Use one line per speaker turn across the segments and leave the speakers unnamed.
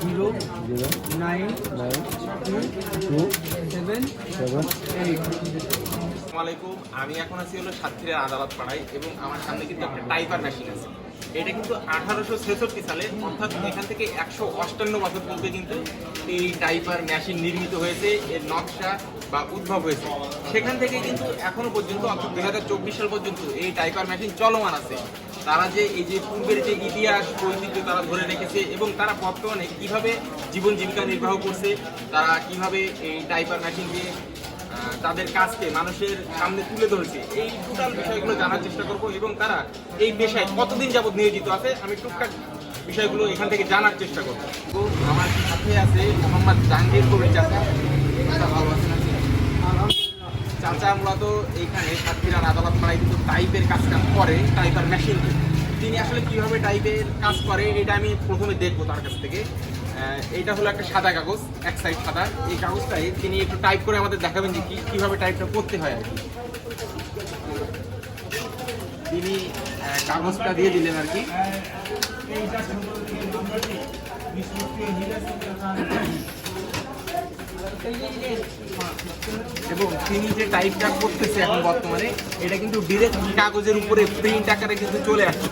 Zero nine two seven
আমি এখন আছি হলো সাতক্ষীরা আদালত পাড়ায় এবং আমার সামনে কিন্তু একটা টাইপার মেশিন আছে। এটা কিন্তু আঠারোশো ছেষট্টি সালে, অর্থাৎ এখান থেকে একশো অষ্টান্ন বছর পূর্বে কিন্তু এই টাইপার মেশিন নির্মিত হয়েছে, এর নকশা বা উদ্ভব হয়েছে। সেখান থেকে কিন্তু এখনও পর্যন্ত, অর্থাৎ চব্বিশ সাল পর্যন্ত এই টাইপার মেশিন চলমান আছে। তারা যে, এই যে পূর্বের যে ইতিহাস ঐতিহ্য তারা ধরে রেখেছে এবং তারা বর্তমানে কীভাবে জীবন জীবিকা নির্বাহ করছে, তারা কীভাবে এই টাইপার মেশিন দিয়ে তাদের কাজকে মানুষের সামনে তুলে ধরেছে। এই টোটাল বিষয়গুলো জানার চেষ্টা করব এবং তারা এই পেশায় কতদিন যাবত নিয়োজিত আছে, আমি টুকটাক বিষয়গুলো এখান থেকে জানার চেষ্টা করব। আমার সাথে আছে মোহাম্মদ জাহাঙ্গীর কবির চাচা। চাচা মূলত এইখানে সাতক্ষীরার আদালত পাড়ায় কিন্তু টাইপের কাজ কাম করে, টাইপার মেশিন। তিনি আসলে কীভাবে টাইপের কাজ করে, এটা আমি প্রথমে দেখব তার কাছ থেকে। এইটা হলো একটা সাদা কাগজ, এক সাইড সাদা। এই কাগজটাই তিনি একটু টাইপ করে আমাদের দেখাবেন যে কি, কীভাবে টাইপটা করতে হয় আর কি। তিনি কাগজটা দিয়ে দিলেন আর কি। এবং তিনি যে টাইপটা করতেছে এখন বর্তমানে, এটা কিন্তু ডিরেক্ট কাগজের উপরে প্রিন্ট আকারে কিন্তু চলে আসছে।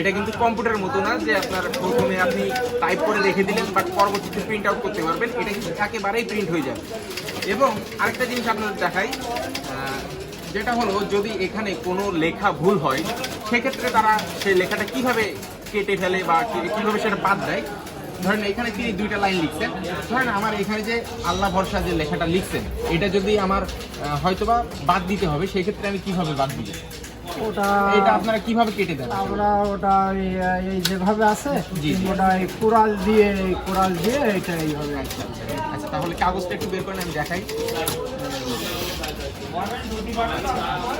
এটা কিন্তু কম্পিউটার মতো না যে আপনার প্রথমে আপনি টাইপ করে রেখে দিলেন বাট পরবর্তীতে প্রিন্ট আউট করতে পারবেন। এটা কিন্তু একেবারেই প্রিন্ট হয়ে যাবে। এবং আরেকটা জিনিস আপনাদের দেখাই যেটা হলো, যদি এখানে কোনো লেখা ভুল হয়, সেক্ষেত্রে তারা সেই লেখাটা কীভাবে কেটে ফেলে বা কীভাবে সেটা বাদ দেয়? ধরেন এখানে তিনি দুইটা লাইন লিখছেন। ধরেন আমার এখানে যে আল্লাহ ভরসা যে লেখাটা লিখছেন, এটা যদি আমার হয়তোবা বাদ দিতে হবে, সেক্ষেত্রে আমি কীভাবে বাদ দিব?
ওটা
এটা আপনারা কীভাবে কেটে দেন?
আমরা ওটা এই- যেভাবে আছে। ওটা এই কোড়াল দিয়ে কুড়াল দিয়ে এটা এইভাবে
আচ্ছা তাহলে কাগজটা একটু বের করেন আমি দেখাই।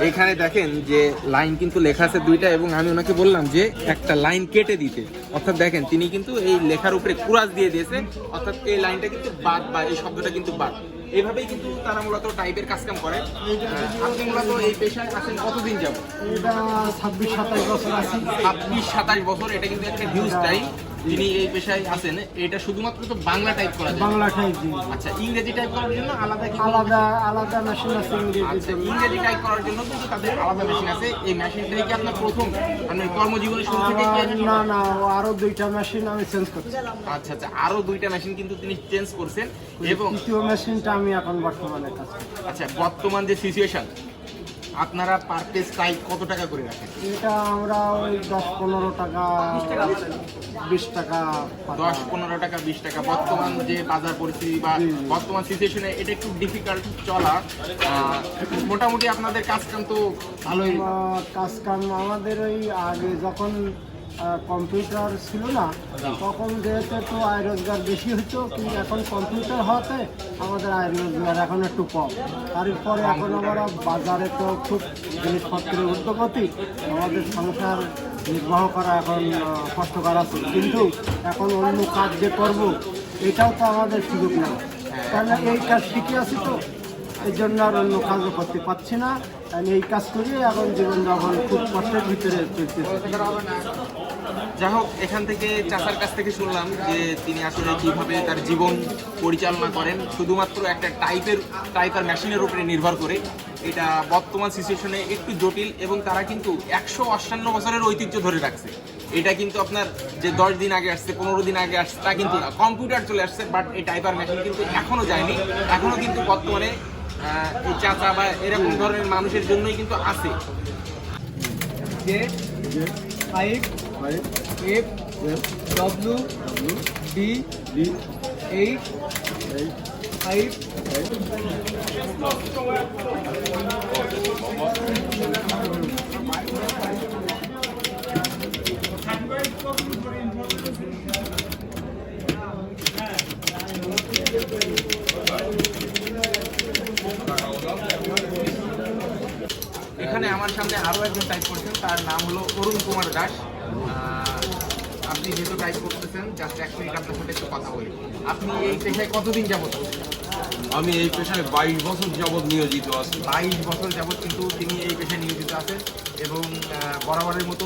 এখানে দেখেন যে লাইন কিন্তু লেখা আছে দুইটা এবং আমি ওনাকে বললাম যে একটা লাইন কেটে দিতে। অর্থাৎ দেখেন তিনি কিন্তু এই লেখার উপরে কুরাজ দিয়ে দিয়েছে অর্থাৎ এই লাইনটা কিন্তু বাদ বা এই শব্দটা কিন্তু বাদ। এইভাবেই কিন্তু তারা মূলত টাইপের কাজ কাম করে আপনি মূলত এই পেশায় আছেন কতদিন যাব
এটা ছাব্বিশ সাতাশ বছর আছে।
ছাব্বিশ সাতাশ বছর এটা কিন্তু একটা হিউজ টাইম যিনি এই পেশায় আছেন এটা শুধুমাত্র তো বাংলা টাইপ করা যায়।
বাংলা টাইপ
আচ্ছা ইংরেজি টাইপ করার জন্য আলাদা কি
আলাদা আলাদা মেশিন আছে ইংরেজি
আচ্ছা ইংরেজি টাইপ করার জন্য কিন্তু তাদের আলাদা মেশিন আছে। এই মেশিনটাই কি আপনার প্রথম? আপনার কর্মজীবনের শুরু থেকে কি
না না আরও দুইটা মেশিন আমি চেঞ্জ করছি।
আচ্ছা আচ্ছা আরও দুইটা মেশিন কিন্তু তিনি চেঞ্জ করছেন এবং
তৃতীয় মেশিনটা আমি এখন বর্তমানে কাজ
আচ্ছা বর্তমান যে সিচুয়েশন আপনারা পার পিস প্রাইস কত টাকা করে রাখেন?
এটা আমরা ওই দশ পনেরো টাকা বিশ টাকা।
দশ পনেরো টাকা বিশ টাকা। বর্তমান যে বাজার পরিস্থিতি বা বর্তমান সিচুয়েশনে এটা একটু ডিফিকাল্ট চলা। মোটামুটি আপনাদের কাজ কাম তো ভালোই।
কাজ কাম আমাদের ওই আগে যখন কম্পিউটার ছিল না, তখন যেহেতু একটু আয় রোজগার বেশি হতো কিন্তু এখন কম্পিউটার হওয়াতে আমাদের আয় রোজগার এখন একটু কম। তারপরে এখন আমরা বাজারে তো খুব জিনিসপত্রের ঊর্ধ্বগতি আমাদের সংসার নির্বাহ করা এখন কষ্টকর আছে। কিন্তু এখন অন্য কাজ যে করব, এটাও তো আমাদের সুযোগ নেই। কারণ এই কাজ শিখে আছি তো? এই জন্য আর অন্য কাজও করতে পারছি না। আমি এই কাজ করি, এখন জীবন যাপন খুব কষ্টের ভিতরে চলতেছে।
যাই হোক, এখান থেকে চাচার কাছ থেকে শুনলাম যে তিনি আসলে কীভাবে তার জীবন পরিচালনা করেন। শুধুমাত্র একটা টাইপের, টাইপার মেশিনের উপরে নির্ভর করে। এটা বর্তমান সিচুয়েশনে একটু জটিল এবং তারা কিন্তু একশো অষ্টান্ন বছরের ঐতিহ্য ধরে রাখছে। এটা কিন্তু আপনার যে দশ দিন আগে আসছে, পনেরো দিন আগে আসছে, তা কিন্তু কম্পিউটার চলে আসছে, বাট এই টাইপার মেশিন কিন্তু এখনও যায়নি। এখনও কিন্তু বর্তমানে এই চাচা বা এরকম ধরনের মানুষের জন্যই কিন্তু আছে।
Z five F W D eight five
এখানে আমার সামনে আরও একজন টাইপ করছেন তার নাম হলো অরুণ কুমার দাস। আপনি যেহেতু টাইপ করতেছেন জাস্ট এক মিনিট আপনার সাথে একটু কথা বলি। আপনি এই পেশায় কতদিন যাবত
আমি এই পেশায় বাইশ বছর যাবৎ নিয়োজিত আছি।
বাইশ বছর যাবত কিন্তু তিনি এই পেশায় নিয়োজিত আছেন এবং বরাবরের মতো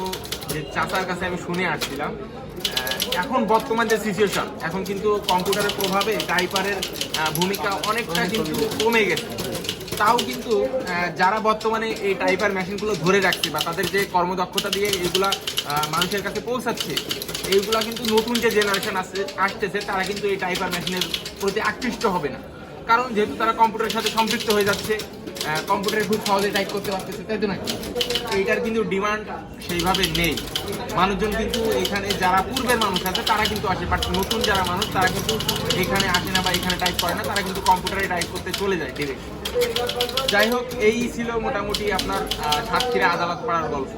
যে চাচার কাছে আমি শুনে আসছিলাম এখন বর্তমান যে সিচুয়েশন এখন কিন্তু কম্পিউটারের প্রভাবে টাইপারের ভূমিকা অনেকটা কিন্তু কমে গেছে। তাও কিন্তু যারা বর্তমানে এই টাইপার মেশিনগুলো ধরে রাখছে বা তাদের যে কর্মদক্ষতা দিয়ে এইগুলা মানুষের কাছে পৌঁছাচ্ছে, এইগুলা কিন্তু নতুন যে জেনারেশন আসছে, আসতেছে, তারা কিন্তু এই টাইপার মেশিনের প্রতি আকৃষ্ট হবে না। কারণ যেহেতু তারা কম্পিউটারের সাথে সম্পৃক্ত হয়ে যাচ্ছে কম্পিউটারে খুব সহজে টাইপ করতে পারতেছে, তাই তো নাকি? এইটার কিন্তু ডিমান্ড সেইভাবে নেই। মানুষজন কিন্তু এখানে যারা পূর্বের মানুষ আছে, তারা কিন্তু আসে বাট নতুন যারা মানুষ, তারা কিন্তু এখানে আসে না বা এখানে টাইপ করে না, তারা কিন্তু কম্পিউটারে টাইপ করতে চলে যায় ডিরেক্ট যাই হোক এই ছিল মোটামুটি আপনার সাতক্ষীরা আদালত পাড়ার গল্প।